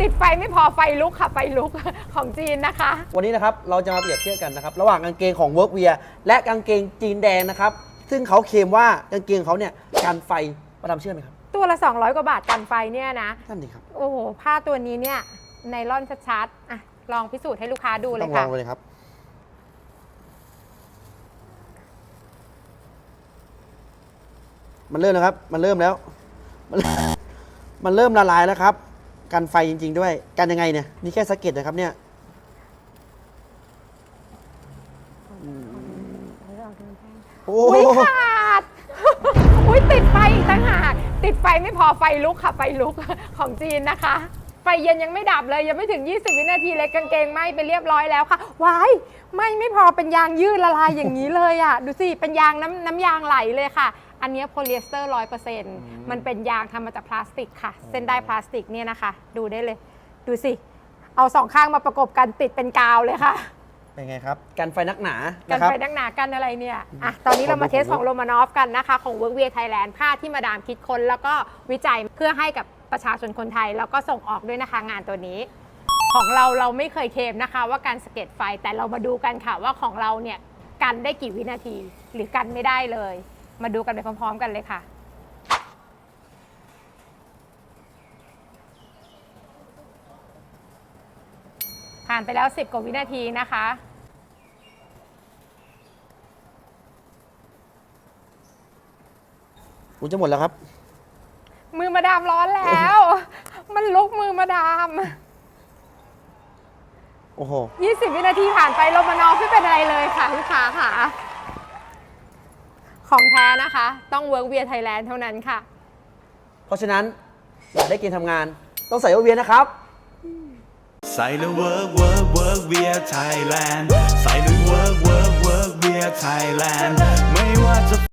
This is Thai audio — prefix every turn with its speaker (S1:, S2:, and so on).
S1: ติดไฟไม่พอไฟลุกค่ะ ไฟลุกของจีนนะคะ
S2: วันนี้นะครับเราจะมาเปรียบเทียบกันนะครับ ระหว่างกางเกงของ Work Wear และกางเกงจีนแดงนะครับ ซึ่งเขาเคลมว่ากางเกงเขาเนี่ยกันไฟมาดามเชื่อไหมครับ
S1: ตัวละ 200 กว่าบาทกันไฟเนี่ยนะ
S2: นั่นดีครับ
S1: โอ้โหผ้าตัวนี้เนี่ยไนล่อนชัดๆอะลองพิสูจน์ให้ลูกค้าดูเล
S2: ต้อยงล
S1: ค่ะ
S2: องเลยครับมันเริ่มแล้วครับ มันเริ่มแล้ว มันมันเริ่มละลายแล้วครับ กันไฟจริง ๆ ด้วย กันยังไงเนี่ย นี่แค่สะเก็ดนะครับเนี่ยโอ้
S1: อุ้ย
S2: โห
S1: ขาด อุ้ยติดไฟอีกต่างหาก ติดไฟไม่พอไฟลุกค่ะ ไฟลุกของจีนนะคะ ไฟเย็นยังไม่ดับเลย ยังไม่ถึง 20 วินาทีเลยกางเกงไหมไปเรียบร้อยแล้วค่ะวายไหม่ไม่พอเป็นยางยืดละลายอย่างนี้เลยอะ ดูสิ เป็นยางน้ำน้ำยางไหลเลยค่ะ อันเนี้โพลีเอสเตอร์ร้อยเปอร์เซ็นต์มันเป็นยางทำมาจากพลาสติกค่ะ เส้นได้พลาสติกเนี่ยนะคะ ดูได้เลย ดูสิ เอาสองข้างมาประกบกันติดเป็นกาวเลยค่ะ
S2: เป็นไงครับ กันไฟนักหนา
S1: กั
S2: นะ
S1: น
S2: ครับ
S1: ไฟนักหนากันอะไรเนี่ย อะ ตอนนี้เรามาเทสของโรมานอฟกันนะคะ ของ w o r k w e a r Thailand ผ้าที่มาดามคิดค้นแล้วก็วิจัยเพื่อให้กับประชาชนคนไทย แล้วก็ส่งออกด้วยนะคะงานตัวนี้ของเราเราไม่เคยเคลมนะคะว่าการสะเก็ดไฟแต่เรามาดูกันค่ะว่าของเราเนี่ยกันได้กี่วินาทีหรือกันไม่ได้เลย มาดูกันไปพร้อมๆกันเลยค่ะ ผ่านไปแล้ว 10 กว่าวินาทีนะคะ
S2: กูจะหมดแล้วครับ
S1: มือมาดามร้อนแล้ว มันลุกมือมาดาม
S2: โอ้โห
S1: 20 วินาทีผ่านไปลมมานอฟไม่เป็นอะไรเลยค่ะลูกค้าค่ะ ของแท้นะคะ ต้อง Work Wear Thailand เท่านั้นค่ะ
S2: เพราะฉะนั้นอยากได้เกณฑ์ทำงาน ต้องใส่โอเวียนะครับ
S3: ใส่แล้ว work work work wear Thailand ใส่แล้ว work work work wear Thailand